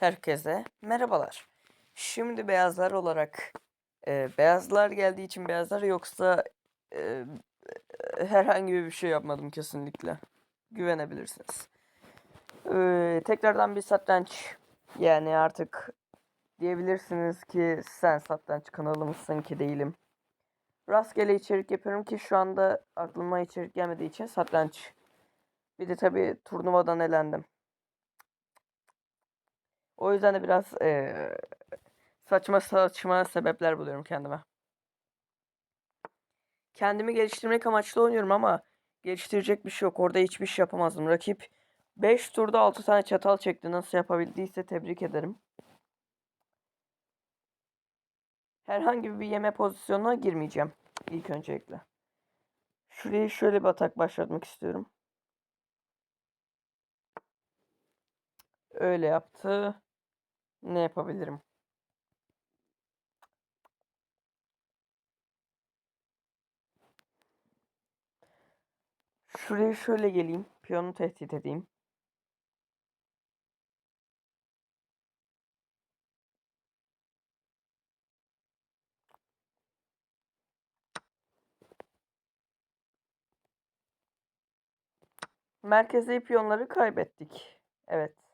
Herkese merhabalar. Şimdi beyazlar olarak e, beyazlar geldiği için beyazlar yoksa e, e, herhangi bir şey yapmadım kesinlikle. Güvenebilirsiniz. E, tekrardan bir satranç yani artık diyebilirsiniz ki sen satranç kanalı mısın ki değilim. Rastgele içerik yapıyorum ki şu anda aklıma içerik gelmediği için satranç. Bir de tabii turnuvadan elendim. O yüzden de biraz eee, saçma saçma sebepler buluyorum kendime. Kendimi geliştirmek amaçlı oynuyorum ama geliştirecek bir şey yok. Orada hiçbir şey yapamazdım. Rakip 5 turda 6 tane çatal çekti. Nasıl yapabildiyse tebrik ederim. Herhangi bir yeme pozisyonuna girmeyeceğim. İlk öncelikle. Şurayı şöyle bir atak başlatmak istiyorum. Öyle yaptı. Ne yapabilirim? Şuraya şöyle geleyim. Piyonu tehdit edeyim. Merkezi piyonları kaybettik. Evet.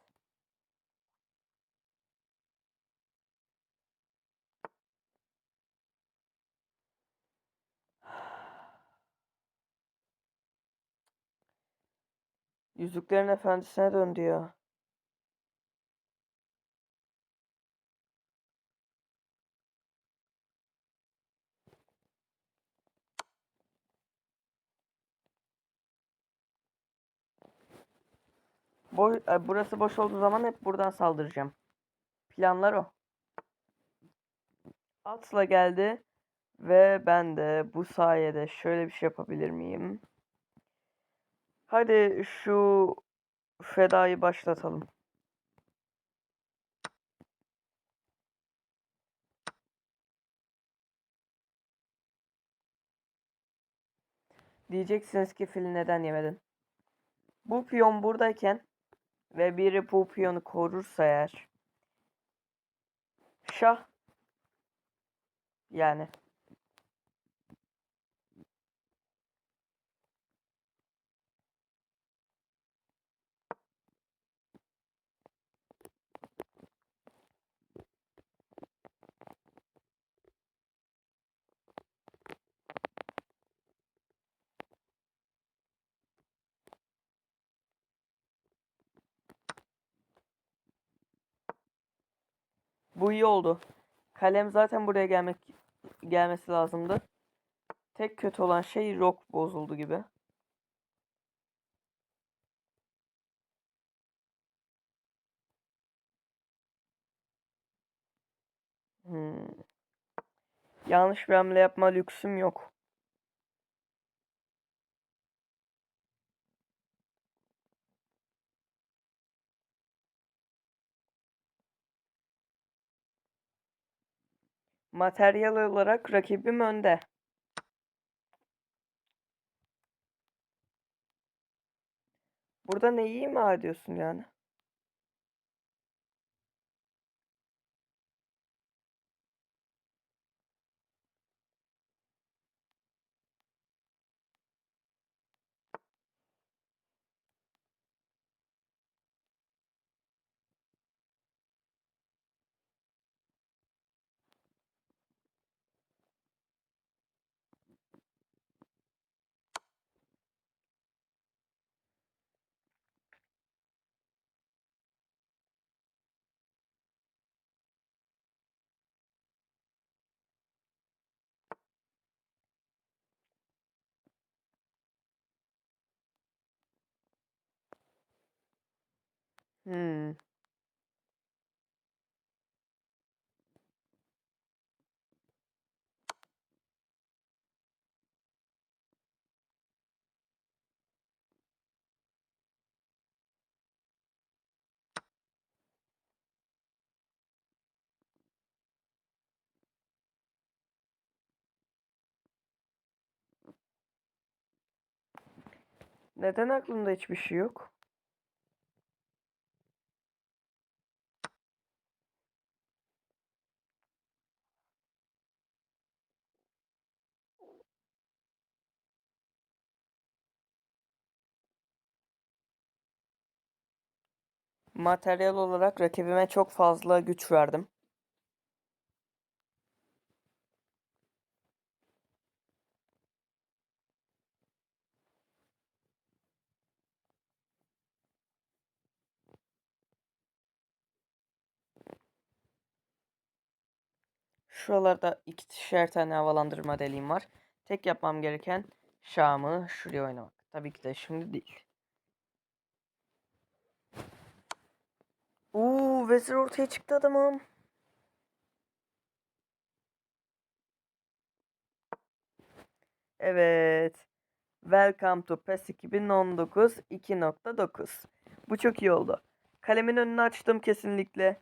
Yüzüklerin Efendisi'ne döndü ya. Boy, e, burası boş olduğu zaman hep buradan saldıracağım. Planlar o. Atla geldi ve ben de bu sayede şöyle bir şey yapabilir miyim? Hadi şu fedayı başlatalım. Diyeceksiniz ki fili neden yemedin? Bu piyon buradayken ve biri bu piyonu korursa eğer şah yani bu iyi oldu. Kalem zaten buraya gelmek gelmesi lazımdı. Tek kötü olan şey rock bozuldu gibi. Hmm. Yanlış bir hamle yapma lüksüm yok. Materyal olarak rakibim önde. Burada neyi ima ediyorsun yani? Hmm. Neden aklımda hiçbir şey yok? Materyal olarak rakibime çok fazla güç verdim. Şuralarda ikişer tane havalandırma deliğim var. Tek yapmam gereken Şam'ı şuraya oynamak. Tabii ki de şimdi değil. Uuu vezir ortaya çıktı adamım. Evet. Welcome to PES 2019 2.9. Bu çok iyi oldu. Kalemin önünü açtım kesinlikle.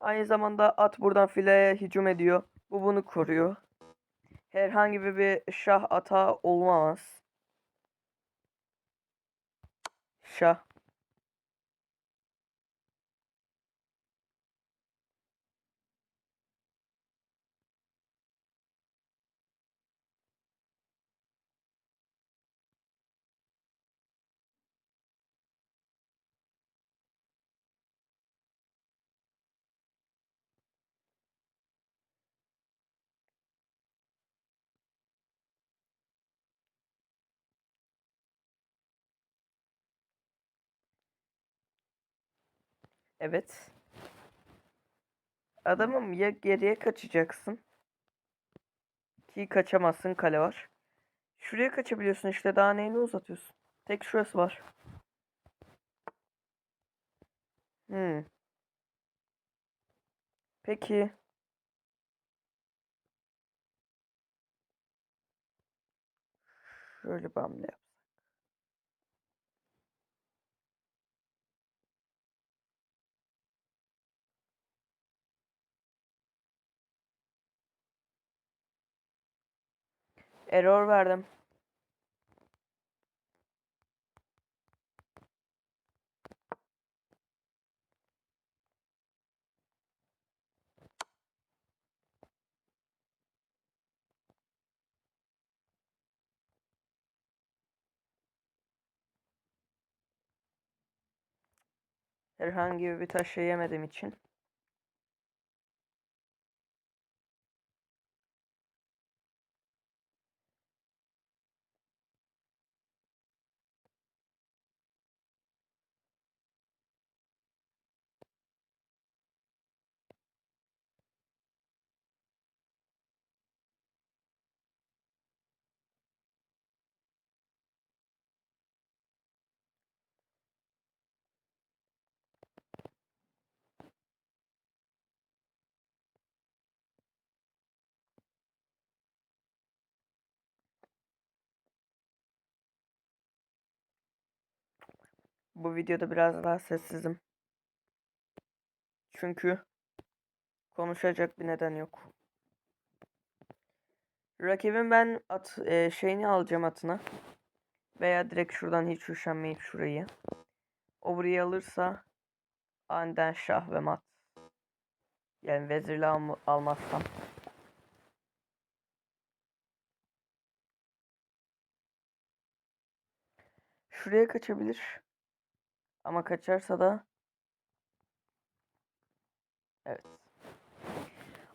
Aynı zamanda at buradan fileye hücum ediyor. Bu bunu koruyor. Herhangi bir şah ata olmaz. Şah. Evet. Adamım ya geriye kaçacaksın. Ki kaçamazsın kale var. Şuraya kaçabiliyorsun işte daha neyini uzatıyorsun. Tek şurası var. Hmm. Peki. Şöyle bir hamle yap. Error verdim. Herhangi bir taş yemediğim için. Bu videoda biraz daha sessizim. Çünkü konuşacak bir neden yok. Rakibim ben at e, şeyini alacağım atına. Veya direkt şuradan hiç üşenmeyip şurayı. O burayı alırsa aniden şah ve mat. Yani vezirli al almazsam. Şuraya kaçabilir. Ama kaçarsa da Evet.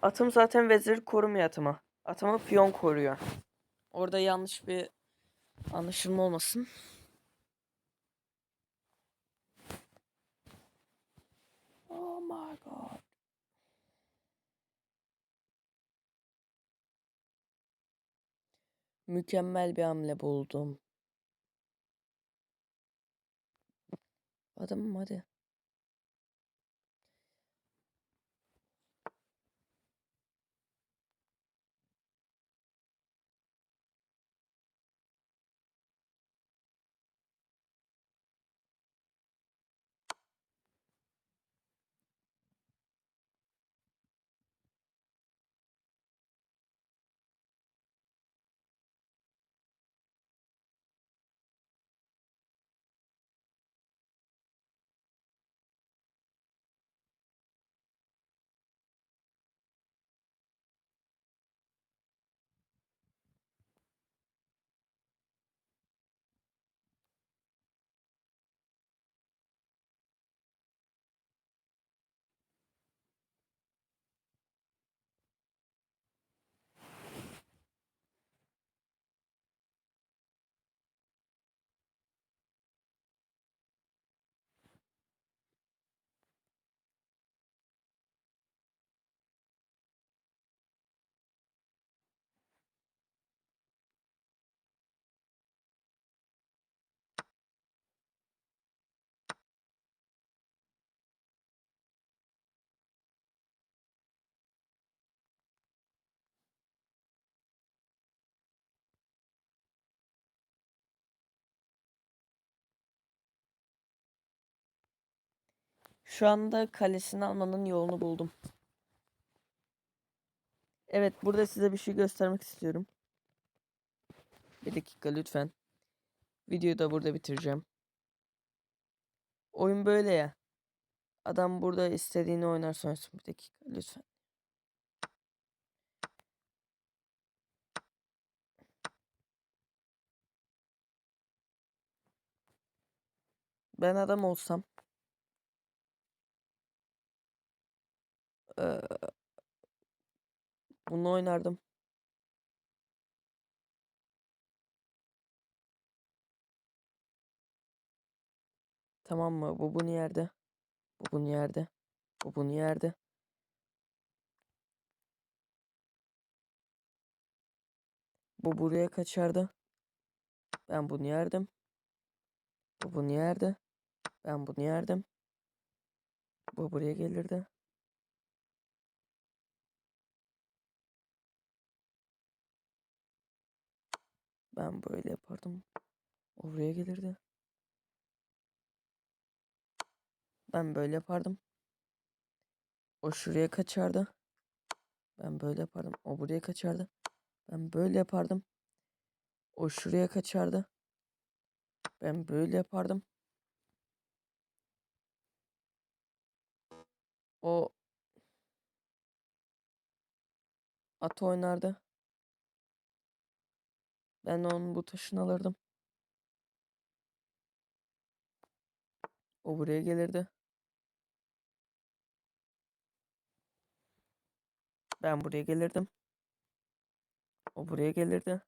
Atım zaten vezir korumuyor atımı. Atımı piyon koruyor. Orada yanlış bir anlaşılma olmasın. Oh my god. Mükemmel bir hamle buldum. Adamım hadi. Şu anda kalesini almanın yolunu buldum. Evet, burada size bir şey göstermek istiyorum. Bir dakika lütfen. Videoyu da burada bitireceğim. Oyun böyle ya. Adam burada istediğini oynar sonrasında. Bir dakika lütfen. Ben adam olsam bunu oynardım. Tamam mı? Bu bunu yerde. Bu bunu yerde. Bu bunu yerde. Bu buraya kaçardı. Ben bunu yerdim. Bu bunu yerdi. Ben bunu yerdim. Bu buraya gelirdi. Ben böyle yapardım. O buraya gelirdi. Ben böyle yapardım. O şuraya kaçardı. Ben böyle yapardım. O buraya kaçardı. Ben böyle yapardım. O şuraya kaçardı. Ben böyle yapardım. O at oynardı. Ben onun bu taşını alırdım. O buraya gelirdi. Ben buraya gelirdim. O buraya gelirdi.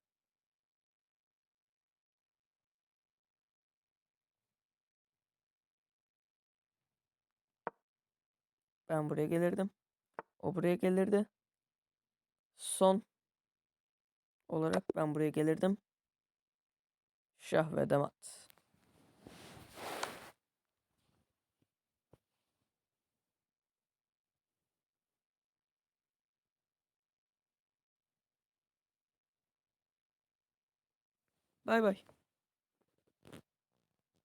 Ben buraya gelirdim. O buraya gelirdi. Son olarak ben buraya gelirdim. Şah ve damat. Bay bay.